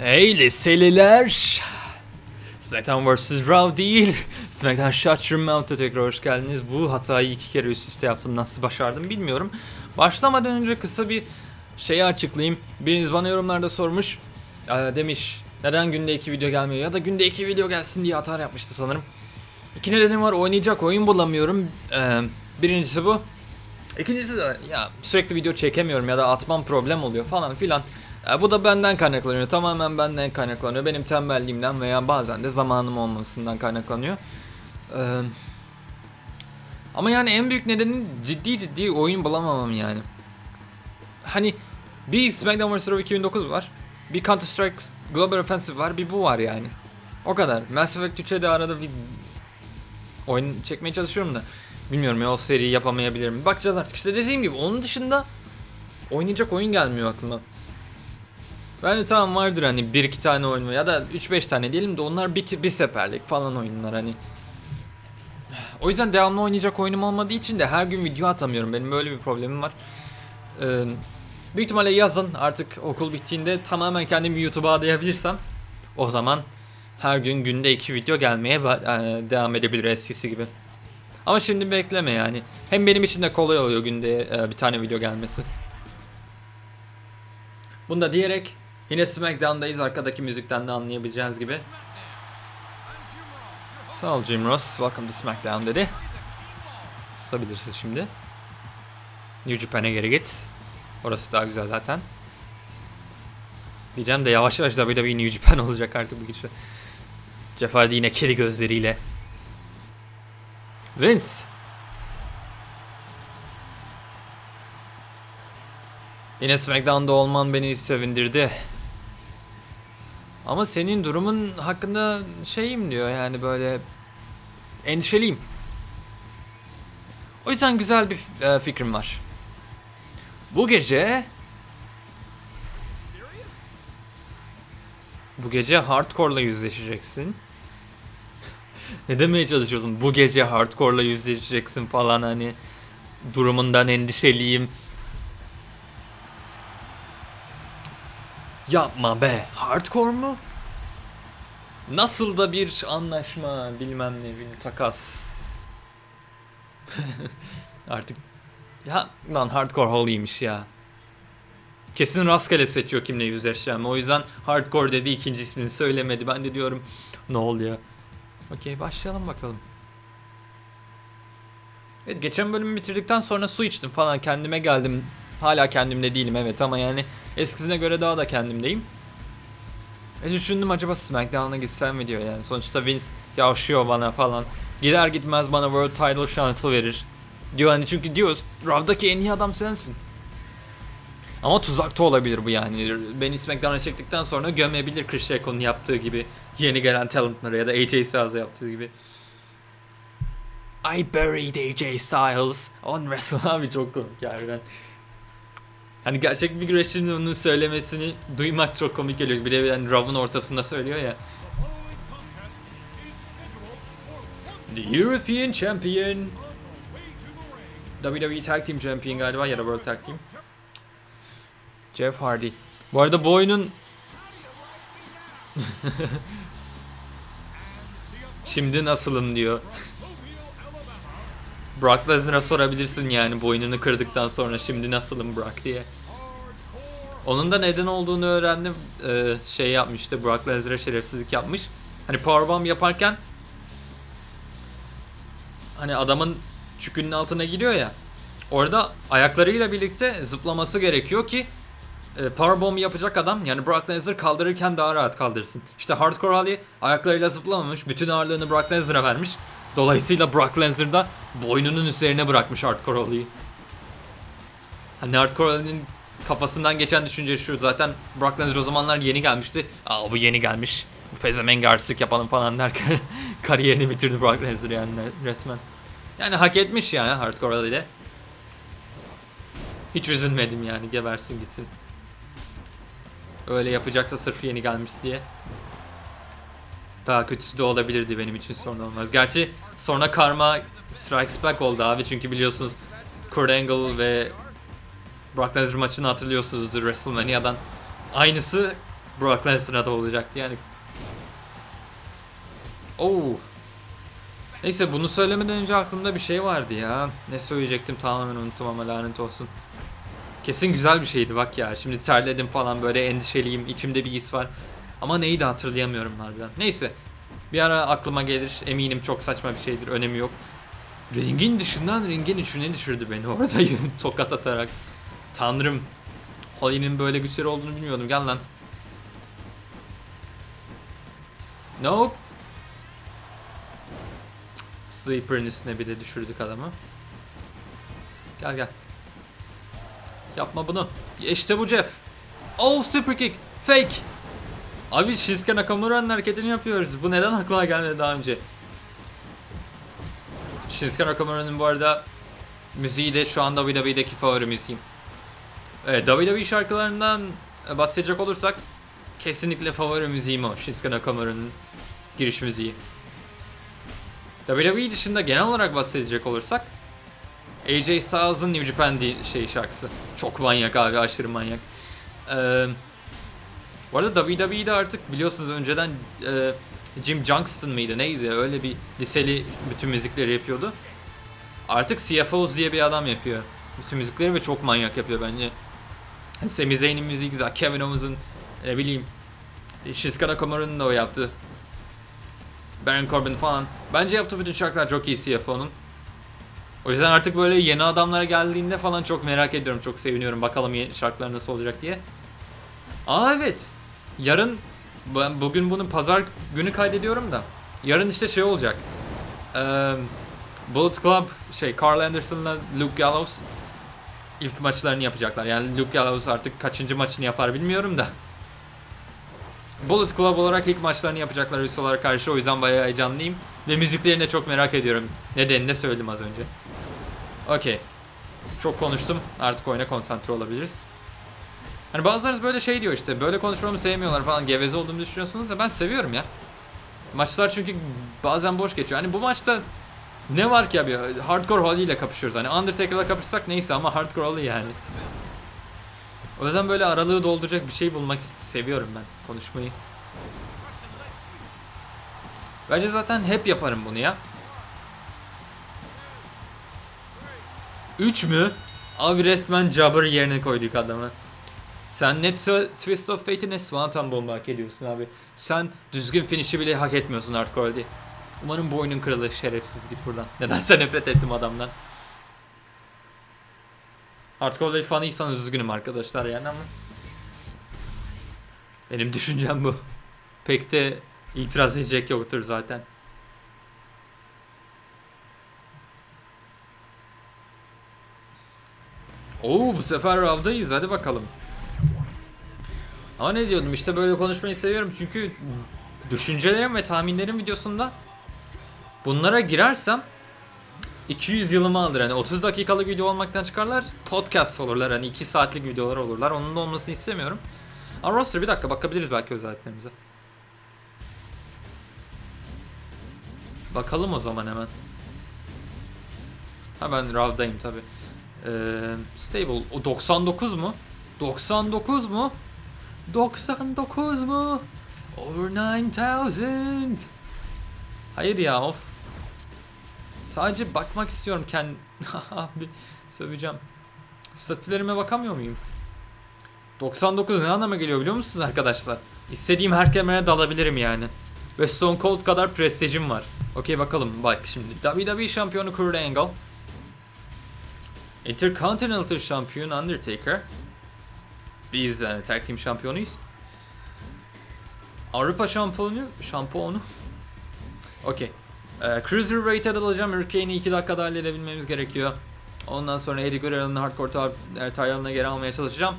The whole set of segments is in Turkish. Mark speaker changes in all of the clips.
Speaker 1: Hey liseliler. SmackDown vs. Raw değil. SmackDown Shut Your Mouth'a tekrar hoş geldiniz. Bu hatayı iki kere üst üste yaptım. Nasıl başardım bilmiyorum. Başlamadan önce kısa bir şeyi açıklayayım. Biriniz bana yorumlarda sormuş. Ee, demiş neden günde iki video gelmiyor ya da günde iki video gelsin diye hata yapmıştı sanırım. İki nedenim var oynayacak oyun bulamıyorum. Ee, birincisi bu. İkincisi de ya sürekli video çekemiyorum ya da atmam problem oluyor falan filan. E, bu da benden kaynaklanıyor. Tamamen benden kaynaklanıyor. Benim tembelliğimden veya bazen de zamanım olmasından kaynaklanıyor. E, ama yani en büyük nedeni ciddi ciddi oyun bulamamam yani. Hani bir SmackDown vs. Raw 2009 var. Bir Counter Strike Global Offensive var. Bir bu var yani. O kadar. Mass Effect 3'e de arada bir oyun çekmeye çalışıyorum da. Bilmiyorum ya o seriyi yapamayabilirim. Bakacağız artık. İşte dediğim gibi onun dışında oynayacak oyun gelmiyor aklıma. Ben de tamam vardır hani bir iki tane oyun ya da 3-5 tane diyelim de onlar bir, bir seferlik falan oyunlar hani. O yüzden devamlı oynayacak oyunum olmadığı için de her gün video atamıyorum. Benim böyle bir problemim var. Ee, büyük ihtimalle yazın artık okul bittiğinde tamamen kendimi YouTube'a adayabilirsem o zaman her gün günde iki video gelmeye e, devam edebilir eskisi gibi. Ama şimdi bekleme yani. Hem benim için de kolay oluyor günde e, bir tane video gelmesi. Bunu da diyerek yine SmackDown'dayız arkadaki müzikten de anlayabileceğiniz gibi. Sağ ol Jim Ross. Welcome to SmackDown dedi. Susabilirsin şimdi. New Japan'e geri git. Orası daha güzel zaten. Diyeceğim de yavaş yavaş WWE New Japan olacak artık bu gidişle. Jeff Hardy yine kedi gözleriyle. Vince. Yine SmackDown'da olman beni sevindirdi. Ama senin durumun hakkında şeyim diyor yani böyle endişeliyim. O yüzden güzel bir e, fikrim var. Bu gece Bu gece hardcore'la yüzleşeceksin. ne demeye çalışıyorsun? Bu gece hardcore'la yüzleşeceksin falan hani durumundan endişeliyim. Yapma be. Hardcore mu? Nasıl da bir anlaşma bilmem ne bir takas. Artık ya lan hardcore holly'ymiş ya. Kesin rastgele seçiyor kimle yüzleşeceğim. O yüzden hardcore dedi ikinci ismini söylemedi. Ben de diyorum ne oluyor? Okey başlayalım bakalım. Evet geçen bölümü bitirdikten sonra su içtim falan kendime geldim. Hala kendimde değilim evet ama yani eskisine göre daha da kendimdeyim. E düşündüm acaba SmackDown'a gitsem mi diyor yani. Sonuçta Vince yavşıyor bana falan. Gider gitmez bana World Title şansı verir. Diyor hani çünkü diyoruz Raw'daki en iyi adam sensin. Ama tuzakta olabilir bu yani. Beni SmackDown'a çektikten sonra gömebilir Chris Jericho'nun yaptığı gibi. Yeni gelen talentlara ya da AJ Styles'a yaptığı gibi. I buried AJ Styles on Wrestle abi çok komik harbiden. Hani gerçek bir güreşçinin onu söylemesini duymak çok komik geliyor. Bir de yani Raw'un ortasında söylüyor ya. The European Champion WWE Tag Team Champion galiba ya da World Tag Team. Jeff Hardy. Bu arada bu oyunun Şimdi nasılım diyor. Brock Lesnar'a sorabilirsin yani boynunu kırdıktan sonra şimdi nasılım Brock diye. Onun da neden olduğunu öğrendim. Ee, şey yapmıştı. Brock Lesnar'a şerefsizlik yapmış. Hani powerbomb yaparken hani adamın çükünün altına giriyor ya. Orada ayaklarıyla birlikte zıplaması gerekiyor ki e, powerbomb yapacak adam yani Brock Lesnar kaldırırken daha rahat kaldırsın. İşte Hardcore Ali ayaklarıyla zıplamamış. Bütün ağırlığını Brock Lesnar'a vermiş. Dolayısıyla Brock Lesnar da boynunun üzerine bırakmış Hardcore Ali'yi. Hani Hardcore Ali'nin kafasından geçen düşünce şu zaten Brock Lesnar o zamanlar yeni gelmişti. Aa bu yeni gelmiş. Bu pezevenk artistik yapalım falan derken kariyerini bitirdi Brock Lesnar yani resmen. Yani hak etmiş yani Hardcore de. Hiç üzülmedim yani gebersin gitsin. Öyle yapacaksa sırf yeni gelmiş diye. Daha kötüsü de olabilirdi benim için sorun olmaz. Gerçi sonra Karma Strikes Back oldu abi çünkü biliyorsunuz Kurt Angle ve Brock Lesnar maçını hatırlıyorsunuzdur WrestleMania'dan. Aynısı Brock Lesnar'a da olacaktı yani. Oo. Neyse bunu söylemeden önce aklımda bir şey vardı ya. Ne söyleyecektim tamamen unuttum ama lanet olsun. Kesin güzel bir şeydi bak ya. Şimdi terledim falan böyle endişeliyim. içimde bir his var. Ama neydi hatırlayamıyorum harbiden. Neyse. Bir ara aklıma gelir. Eminim çok saçma bir şeydir. Önemi yok. Ringin dışından ringin içine düşürdü beni orada tokat atarak. Tanrım. Holly'nin böyle güçleri olduğunu bilmiyordum. Gel lan. Nope. Sleeper'ın üstüne bir de düşürdük adamı. Gel gel. Yapma bunu. İşte bu Jeff. Oh super kick. Fake. Abi Shinsuke Nakamura'nın hareketini yapıyoruz. Bu neden aklıma gelmedi daha önce? Shinsuke Nakamura'nın bu arada müziği de şu anda WWE'deki favori müziğim. Evet, WWE şarkılarından bahsedecek olursak kesinlikle favori müziğim o. Shinsuke Nakamura'nın giriş müziği. WWE dışında genel olarak bahsedecek olursak AJ Styles'ın New Japan şey şarkısı. Çok manyak abi, aşırı manyak. Ee, bu arada WWE'de artık biliyorsunuz önceden e, Jim Johnston mıydı neydi öyle bir liseli bütün müzikleri yapıyordu. Artık CFOs diye bir adam yapıyor. Bütün müzikleri ve çok manyak yapıyor bence. Sami Zayn'in müziği güzel. Kevin Owens'ın ne bileyim Shinsuke Nakamura'nın da o yaptı. Baron Corbin falan. Bence yaptığı bütün şarkılar çok iyi CFO'nun. O yüzden artık böyle yeni adamlara geldiğinde falan çok merak ediyorum. Çok seviniyorum. Bakalım yeni şarkılar nasıl olacak diye. Aa evet. Yarın ben bugün bunu pazar günü kaydediyorum da. Yarın işte şey olacak. Ee, Bullet Club şey Carl Anderson'la Luke Gallows ilk maçlarını yapacaklar. Yani Luke Gallows artık kaçıncı maçını yapar bilmiyorum da. Bullet Club olarak ilk maçlarını yapacaklar Uso'lara karşı o yüzden bayağı heyecanlıyım. Ve müziklerini de çok merak ediyorum. Nedenini de söyledim az önce. Okey. Çok konuştum. Artık oyuna konsantre olabiliriz. Hani bazıları böyle şey diyor işte böyle konuşmamı sevmiyorlar falan geveze olduğumu düşünüyorsunuz da ben seviyorum ya. Maçlar çünkü bazen boş geçiyor. Hani bu maçta ne var ki abi? Hardcore Holly ile kapışıyoruz. Hani Undertaker'la kapışsak neyse ama Hardcore Holly yani. O yüzden böyle aralığı dolduracak bir şey bulmak seviyorum ben konuşmayı. Bence zaten hep yaparım bunu ya. 3 mü? Abi resmen Jabber yerine koyduk adamı. Sen ne tw- Twist of Fate'i ne Swanton bomba hak ediyorsun abi. Sen düzgün finish'i bile hak etmiyorsun Hardcore diye. Umarım boynun kırılır şerefsiz git buradan. Nedense nefret ettim adamdan. Hardcore fanıysanız üzgünüm arkadaşlar yani ama. Benim düşüncem bu. Pek de itiraz edecek yoktur zaten. Oo bu sefer Rav'dayız hadi bakalım. Ama ne diyordum işte böyle konuşmayı seviyorum çünkü düşüncelerim ve tahminlerim videosunda bunlara girersem 200 yılımı alır hani 30 dakikalık video olmaktan çıkarlar podcast olurlar hani 2 saatlik videolar olurlar onun da olmasını istemiyorum. Ama roster bir dakika bakabiliriz belki özelliklerimize. Bakalım o zaman hemen. Ha ben Rav'dayım tabi. Ee, stable. O 99 mu? 99 mu? 99 mu? Over 9000. Hayır ya of. Sadece bakmak istiyorum kendi. Abi söveceğim. Statülerime bakamıyor muyum? 99 ne anlama geliyor biliyor musunuz arkadaşlar? İstediğim her kemer'e dalabilirim yani. Ve Stone Cold kadar prestijim var. Okey bakalım bak şimdi. WWE şampiyonu Kurt Angle. Intercontinental şampiyon Undertaker. Biz e, tag team şampiyonuyuz. Avrupa şampiyonu, şampiyonu. Okey. E, Cruiserweight'e dalacağım. Hurricane'i 2 dakikada halledebilmemiz gerekiyor. Ondan sonra Eddie Guerrero'nun hardcore tar- tire'ına geri almaya çalışacağım.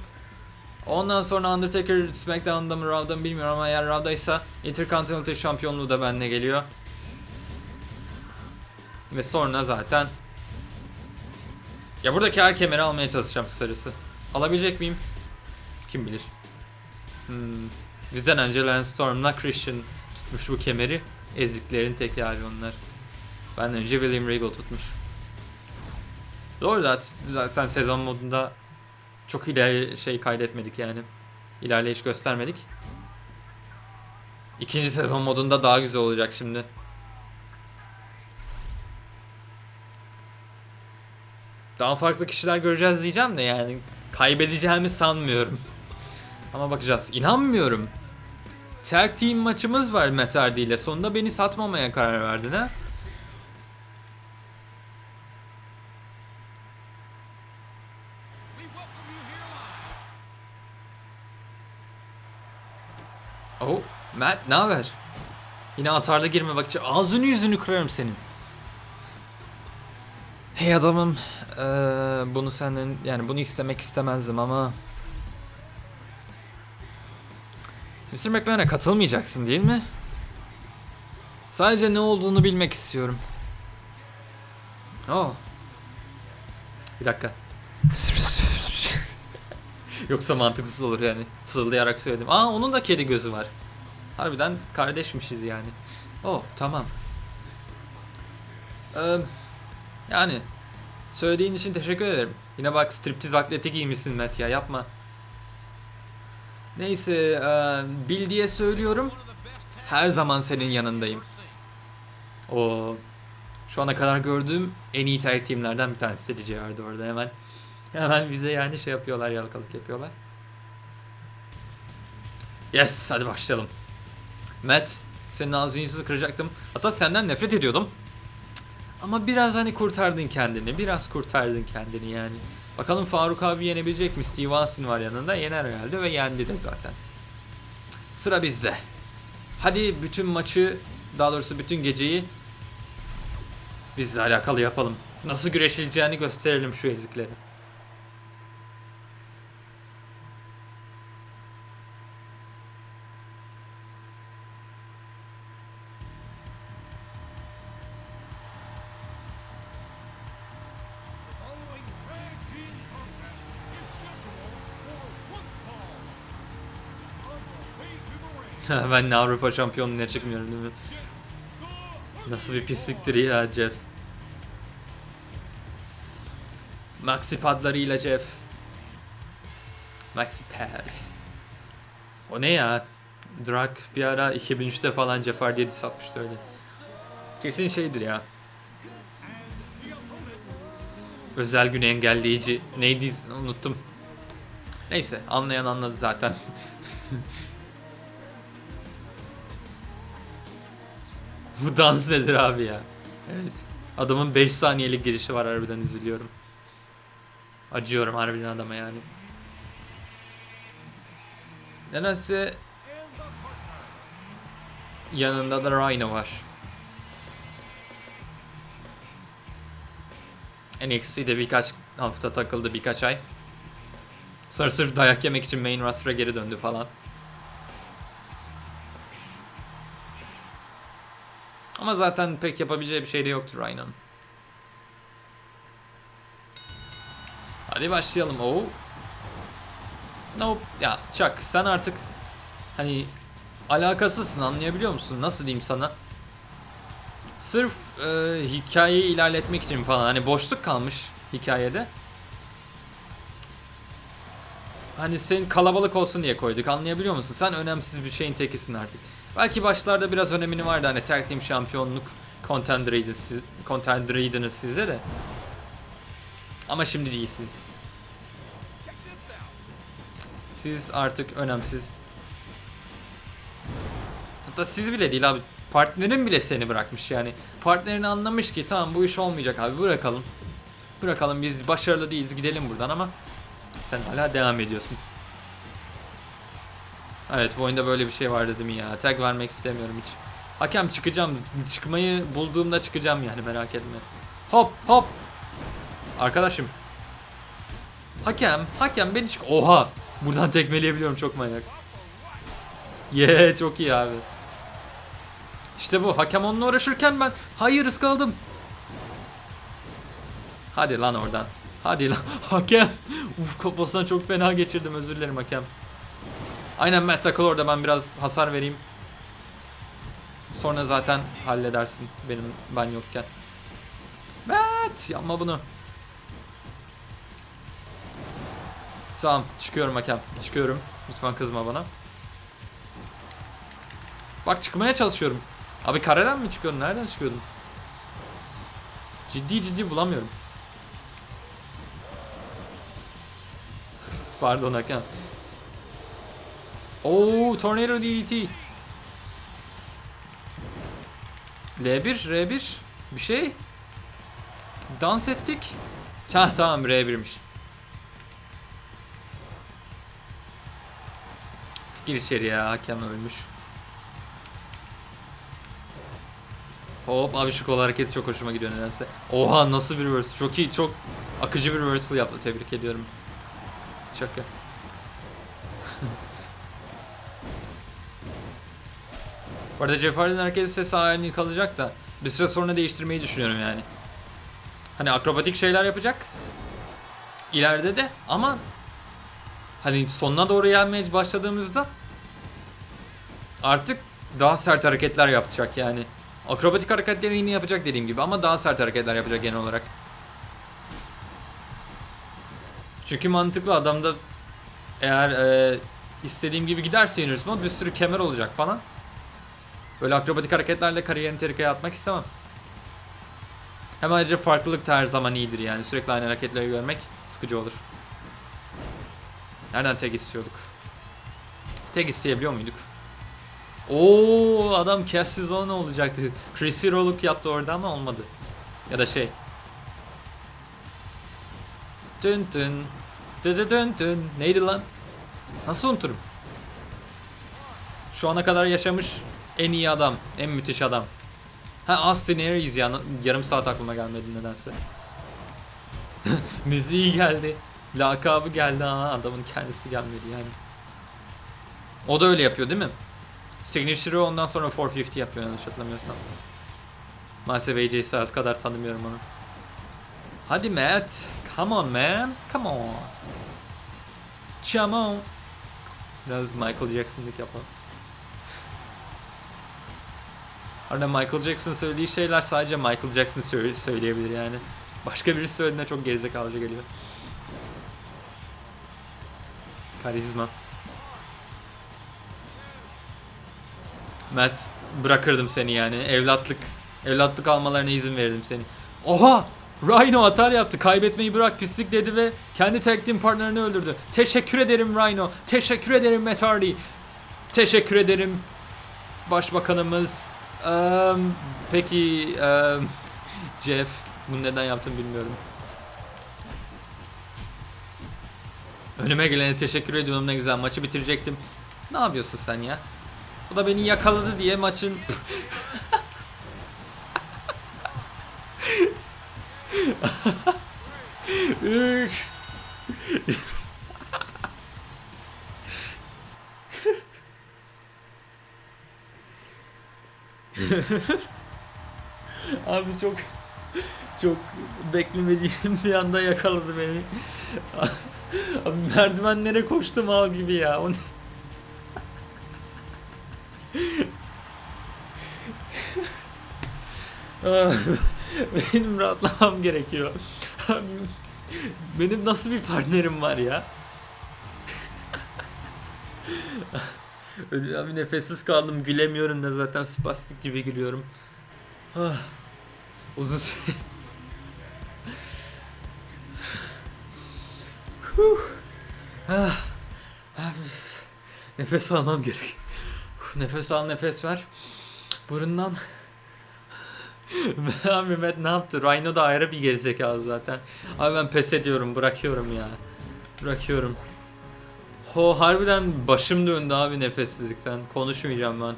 Speaker 1: Ondan sonra Undertaker SmackDown'da mı Raw'da mı bilmiyorum ama eğer Raw'daysa Intercontinental şampiyonluğu da benimle geliyor. Ve sonra zaten ya buradaki her kemeri almaya çalışacağım kısacası. Alabilecek miyim? Kim bilir. Hmm. Bizden önce Lance Storm'la Christian tutmuş bu kemeri. Eziklerin tekrarı onlar. Benden önce William Regal tutmuş. Doğru da zaten sezon modunda çok ileri şey kaydetmedik yani. İlerleyiş göstermedik. İkinci sezon modunda daha güzel olacak şimdi. Daha farklı kişiler göreceğiz diyeceğim de yani kaybedeceğimi sanmıyorum. Ama bakacağız. İnanmıyorum. Tag team maçımız var Matt Hardy ile. Sonunda beni satmamaya karar verdin ha. Oh, Matt ne haber? Yine atarda girme bakacağım. Ağzını yüzünü kırarım senin. Hey adamım, eee, bunu senden yani bunu istemek istemezdim ama Mr. McMahon'a katılmayacaksın değil mi? Sadece ne olduğunu bilmek istiyorum. Oh. Bir dakika. Yoksa mantıksız olur yani. Fısıldayarak söyledim. Aa onun da kedi gözü var. Harbiden kardeşmişiz yani. Oh tamam. Ee, yani söylediğin için teşekkür ederim. Yine bak striptiz atleti giymişsin Matt ya yapma. Neyse e, bil diye söylüyorum. Her zaman senin yanındayım. O şu ana kadar gördüğüm en iyi tag teamlerden bir tanesi de vardı orada hemen. Hemen bize yani şey yapıyorlar yalakalık yapıyorlar. Yes hadi başlayalım. Matt senin ağzını yüzünü kıracaktım. Hatta senden nefret ediyordum. Ama biraz hani kurtardın kendini. Biraz kurtardın kendini yani. Bakalım Faruk abi yenebilecek mi? Steve Austin var yanında. Yener herhalde ve yendi de zaten. Sıra bizde. Hadi bütün maçı, daha doğrusu bütün geceyi bizle alakalı yapalım. Nasıl güreşileceğini gösterelim şu eziklere. ben de Avrupa şampiyonluğuna çıkmıyorum değil mi? Nasıl bir pisliktir ya Jeff. Maxi padlarıyla Jeff. Maxi pad. O ne ya? Drak bir ara 2003'te falan Jeff Hardy'ye diss atmıştı öyle. Kesin şeydir ya. Özel gün engelleyici. Neydi unuttum. Neyse anlayan anladı zaten. Bu dans nedir abi ya? Evet. Adamın 5 saniyelik girişi var harbiden üzülüyorum. Acıyorum harbiden adama yani. Nedense yanında da Rhino var. NXT'de birkaç hafta takıldı birkaç ay. Sonra sırf dayak yemek için main roster'a geri döndü falan. Ama zaten pek yapabileceği bir şey de yoktur Rhino'nun. Hadi başlayalım. Oo. Nope. Ya Chuck sen artık hani alakasızsın anlayabiliyor musun? Nasıl diyeyim sana? Sırf e, hikayeyi ilerletmek için falan hani boşluk kalmış hikayede. Hani senin kalabalık olsun diye koyduk anlayabiliyor musun? Sen önemsiz bir şeyin tekisin artık. Belki başlarda biraz önemini vardı hani tag team şampiyonluk contender'ıydı siz, contender'ıydınız size de. Ama şimdi değilsiniz. Siz artık önemsiz. Hatta siz bile değil abi. Partnerin bile seni bırakmış yani. Partnerini anlamış ki tamam bu iş olmayacak abi bırakalım. Bırakalım biz başarılı değiliz gidelim buradan ama sen hala devam ediyorsun. Evet bu oyunda böyle bir şey var dedim ya. Tag vermek istemiyorum hiç. Hakem çıkacağım. Çıkmayı bulduğumda çıkacağım yani merak etme. Hop hop. Arkadaşım. Hakem, hakem beni çık. Oha. Buradan tekmeleyebiliyorum çok manyak. Yeah çok iyi abi. İşte bu hakem onunla uğraşırken ben hayır ıskaladım. Hadi lan oradan. Hadi lan hakem. Uf kafasına çok fena geçirdim özür dilerim hakem. Aynen Matt takıl orada ben biraz hasar vereyim. Sonra zaten halledersin benim ben yokken. Matt yapma bunu. Tamam çıkıyorum hakem çıkıyorum. Lütfen kızma bana. Bak çıkmaya çalışıyorum. Abi kareden mi çıkıyordun? Nereden çıkıyordun? Ciddi ciddi bulamıyorum. Pardon Hakan. Oo, Tornado DDT. L1, R1 bir şey. Dans ettik. Hah tamam R1'miş. Gir içeri ya hakem ölmüş. Hop abi şu kol hareketi çok hoşuma gidiyor nedense. Oha nasıl bir reversal. Çok iyi çok akıcı bir reversal yaptı tebrik ediyorum. Şaka. Bu arada Jeff Hardy'nin hareketi ses halini kalacak da bir süre sonra değiştirmeyi düşünüyorum yani. Hani akrobatik şeyler yapacak. İleride de ama hani sonuna doğru gelmeye başladığımızda artık daha sert hareketler yapacak yani. Akrobatik hareketleri yine yapacak dediğim gibi ama daha sert hareketler yapacak genel olarak. Çünkü mantıklı adamda eğer e, istediğim gibi giderse Inner Mode bir sürü kemer olacak falan. Böyle akrobatik hareketlerle kariyerini tehlikeye atmak istemem. Hem ayrıca farklılık da her zaman iyidir yani. Sürekli aynı hareketleri görmek sıkıcı olur. Nereden tek istiyorduk? Tek isteyebiliyor muyduk? Oo adam Cassius ne olacaktı? Chris Hero'luk yaptı orada ama olmadı. Ya da şey. Dün. Dün dün dün dün. Neydi lan? Nasıl unuturum? Şu ana kadar yaşamış en iyi adam, en müthiş adam. Ha Austin Aries ya. Yarım saat aklıma gelmedi nedense. Müziği geldi. Lakabı geldi ama adamın kendisi gelmedi yani. O da öyle yapıyor değil mi? Signature'ı ondan sonra 450 yapıyor yanlış hatırlamıyorsam. Maalesef AJ Styles kadar tanımıyorum onu. Hadi Matt. Come on man. Come on. Come on. Biraz Michael Jackson'lık yapalım. Arada Michael Jackson söylediği şeyler sadece Michael Jackson söyle- söyleyebilir yani. Başka birisi söylediğinde çok gerizekalıca geliyor. Karizma. Matt bırakırdım seni yani. Evlatlık evlatlık almalarına izin verirdim seni. Oha! Rhino atar yaptı. Kaybetmeyi bırak pislik dedi ve kendi tag team partnerini öldürdü. Teşekkür ederim Rhino. Teşekkür ederim Matt Hardy. Teşekkür ederim Başbakanımız. Eee, peki eee, Jeff bunu neden yaptım bilmiyorum. Önüme gelene teşekkür ediyorum ne güzel maçı bitirecektim. Ne yapıyorsun sen ya? Bu da beni yakaladı diye maçın Üf. Abi çok çok beklemediğim bir anda yakaladı beni. Abi merdivenlere koştum al gibi ya. O ne? Benim rahatlamam gerekiyor. Benim nasıl bir partnerim var ya? Abi nefessiz kaldım gülemiyorum da zaten spastik gibi gülüyorum. Ah, uzun süre. Ah, abi, nefes almam gerek. Nefes al nefes ver. Burundan. Abi Mehmet ne yaptı? Rhino da ayrı bir gerizekalı zaten. Abi ben pes ediyorum bırakıyorum ya. Bırakıyorum. Ho harbiden başım döndü abi nefessizlikten. Konuşmayacağım ben.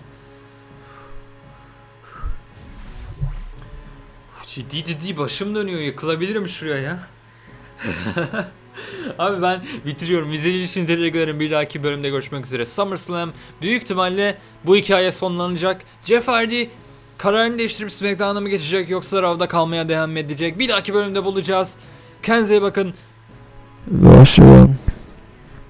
Speaker 1: Ciddi ciddi başım dönüyor. Yıkılabilirim şuraya ya. Abi ben bitiriyorum. İzlediğiniz için teşekkür ederim. Bir dahaki bölümde görüşmek üzere. SummerSlam büyük ihtimalle bu hikaye sonlanacak. Jeff Hardy kararını değiştirip SmackDown'a mı geçecek yoksa Raw'da kalmaya devam edecek? Bir dahaki bölümde bulacağız. Kendinize iyi bakın.
Speaker 2: Hoşçakalın.